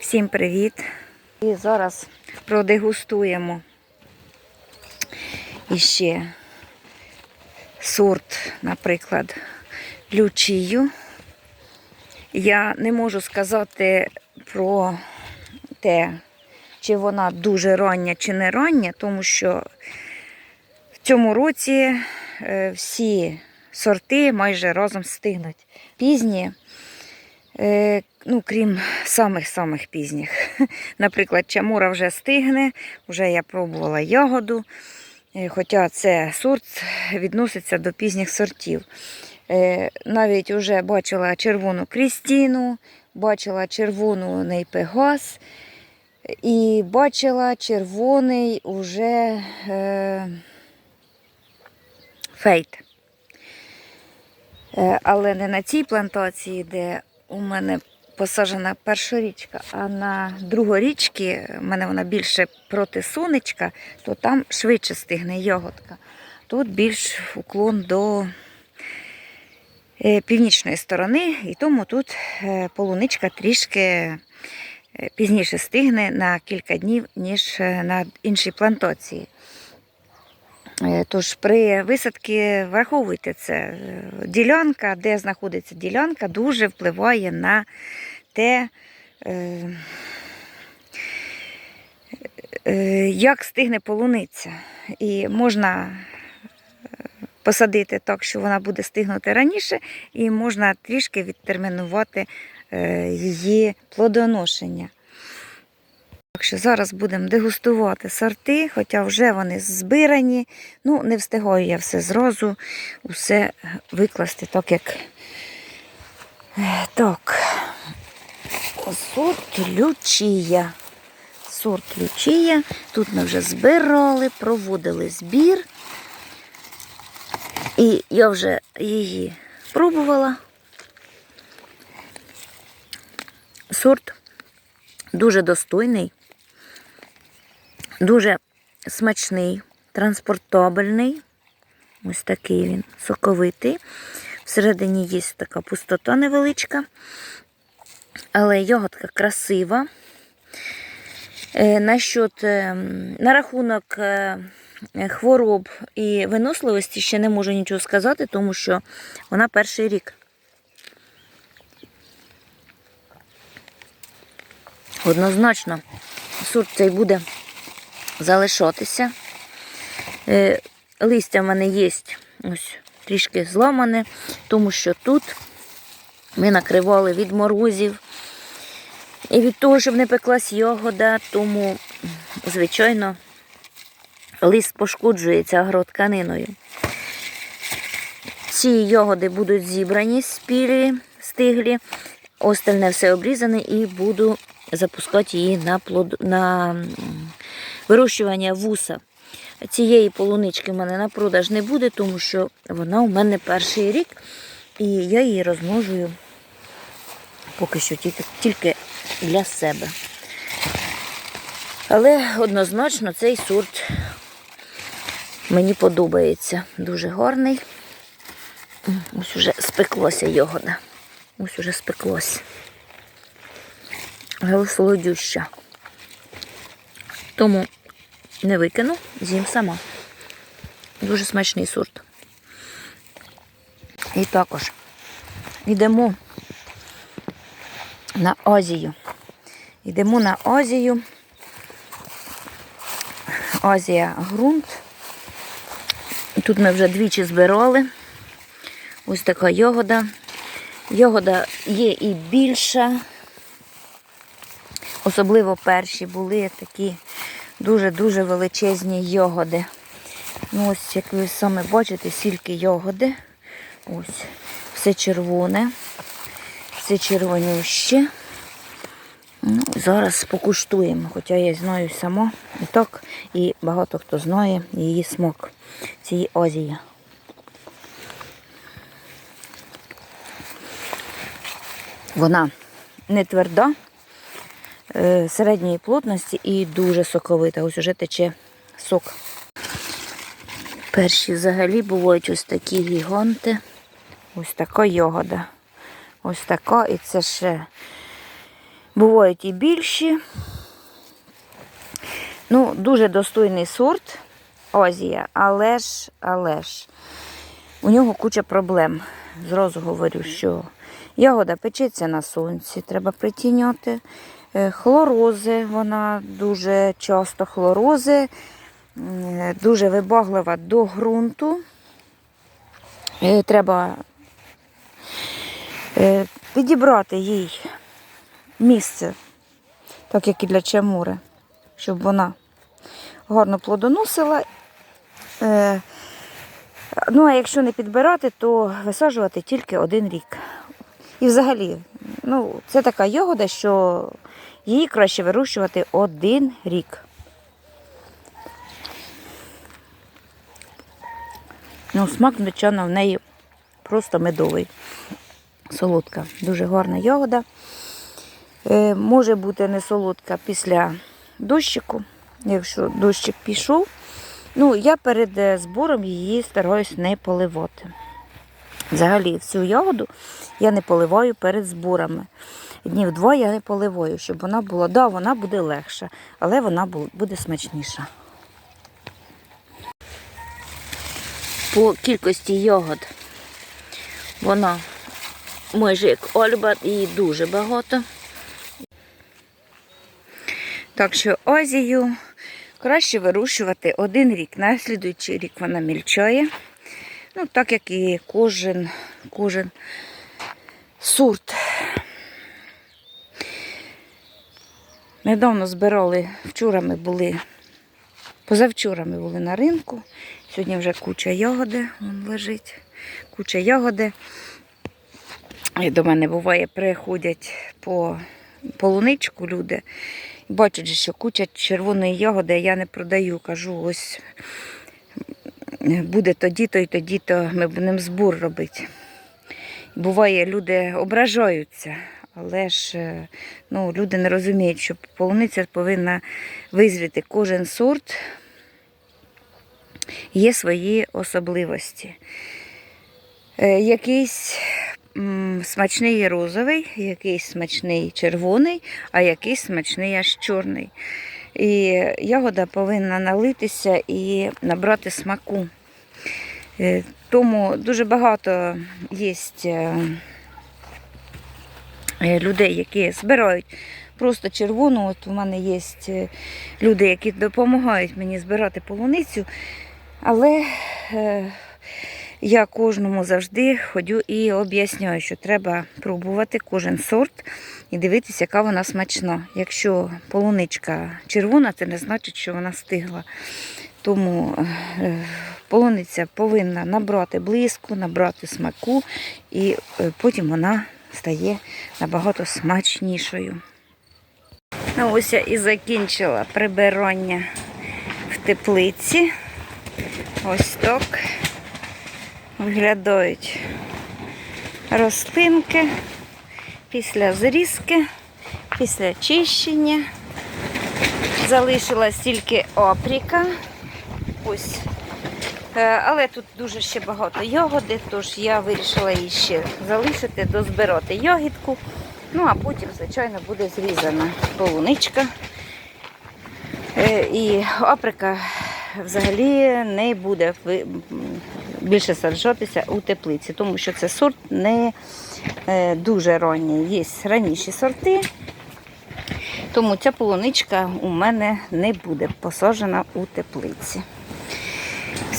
Всім привіт! І зараз продегустуємо іще сорт, наприклад, лючію. Я не можу сказати про те, чи вона дуже рання, чи не рання, тому що в цьому році е, всі сорти майже разом стигнуть. Пізні, ну, крім самих-самих пізніх. Наприклад, чамура вже стигне, вже я пробувала ягоду, е, хоча це сорт відноситься до пізніх сортів. Е, Навіть вже бачила червону крістіну, бачила червону нейпегас і бачила червоний уже е, фейт. Е, Але не на цій плантації, де у мене посаджена першорічка, а на другорічці, в мене вона більше проти сонечка, то там швидше стигне ягодка. Тут більш уклон до е, північної сторони, і тому тут е, полуничка трішки е, пізніше стигне на кілька днів, ніж на іншій плантації. Е, Тож при висадці враховуйте це. Ділянка, де знаходиться ділянка, дуже впливає на те, е, е, як стигне полуниця. І можна посадити так, що вона буде стигнути раніше, і можна трішки відтермінувати її плодоношення. Так що зараз будемо дегустувати сорти, хоча вже вони збирані. Ну, не встигаю я все зразу, усе викласти так, як. Е, Так. Сорт лючія. Сорт лючія. Тут ми вже збирали, проводили збір. І я вже її пробувала. Сорт дуже достойний, дуже смачний, транспортабельний. Ось такий він соковитий. Всередині є така пустота невеличка, але ягодка красива. Е, Насчет, е, на рахунок е, хвороб і виносливості ще не можу нічого сказати, тому що вона перший рік. Однозначно, сорт цей буде залишатися. Е, Листя в мене є ось трішки зламане, тому що тут ми накривали від морозів. І від того, щоб не пеклась ягода, тому, звичайно, лист пошкоджується агротканиною. Ці ягоди будуть зібрані спілі, стиглі, остальне все обрізане і буду запускати її на, плод... на вирощування вуса. Цієї полунички в мене на продаж не буде, тому що вона у мене перший рік, і я її розмножую поки що тільки, тільки для себе. Але однозначно цей сорт мені подобається. Дуже гарний. Ось уже спеклося ягода. Ось уже спеклося. Але солодюща. Тому не викину, з'їм сама. Дуже смачний сорт. І також йдемо на Азію. Йдемо на Азію. Азія ґрунт. Тут ми вже двічі збирали. Ось така ягода. Ягода є і більша. Особливо перші були такі дуже-дуже величезні ягоди. Ну, ось, як ви саме бачите, скільки ягоди. Ось, все червоне, все червонюще. Ну, зараз покуштуємо, хоча я знаю сама і так, і багато хто знає її смак цієї Азії. Вона не тверда, середньої плотності і дуже соковита. Ось уже тече сок. Перші взагалі бувають ось такі гіганти. Ось така ягода. Ось така, і це ще Бувають і більші. Ну, дуже достойний сорт Азія, але ж, але ж, у нього куча проблем. Зразу говорю, що ягода печеться на сонці, треба притіняти. Е, Хлорози, вона дуже часто хлорози, дуже вибаглива до ґрунту. Е, Треба е, підібрати їй місце, так як і для чамури, щоб вона гарно плодоносила. Е, Ну, а якщо не підбирати, то висаджувати тільки один рік. І взагалі, ну, це така ягода, що її краще вирощувати один рік. Ну, смак, звичайно, в неї просто медовий. Солодка, дуже гарна ягода. Е, може бути не солодка після дощику, якщо дощик пішов. Ну, я перед е, збором її стараюсь не поливати. Взагалі, всю ягоду я не поливаю перед зборами. Днів не поливаю, щоб вона була, да, вона буде легша, але вона буде смачніша. По кількості ягод вона майже як Ольба, її дуже багато. Так що Азію краще вирощувати один рік. На слідуючий рік вона мільчає. Ну, так як і кожен, кожен сорт. Недавно збирали, вчора ми були, позавчора ми були на ринку. Сьогодні вже куча ягоди вон лежить. Куча ягоди. І до мене буває, приходять по полуничку люди. Бачать, що куча червоної ягоди я не продаю. Кажу, ось буде тоді-то і тоді-то ми будемо збор робити. Буває, люди ображаються, але ж е, ну, люди не розуміють, що полуниця повинна визріти кожен сорт. Є свої особливості. Е, Якийсь смачний розовий, якийсь смачний червоний, а якийсь смачний аж чорний. І ягода повинна налитися і набрати смаку. Е, Тому дуже багато є людей, які збирають просто червону. От у мене є е, люди, які допомагають мені збирати полуницю, але е, я кожному завжди ходю і об'ясняю, що треба пробувати кожен сорт і дивитися, яка вона смачна. Якщо полуничка червона, це не значить, що вона стигла. Тому е, полуниця повинна набрати блиску, набрати смаку, і е, потім вона стає набагато смачнішою. Ну, ось я і закінчила прибирання в теплиці. Ось так виглядають рослинки після зрізки, після чищення. Залишилась тільки опріка. Ось. Е, Але тут дуже ще багато ягоди, тож я вирішила її ще залишити, дозбирати ягідку. Ну, а потім, звичайно, буде зрізана полуничка. Е, І оприка взагалі не буде більше саджатися у теплиці, тому що це сорт не е, дуже ранній. Є раніші сорти, тому ця полуничка у мене не буде посаджена у теплиці.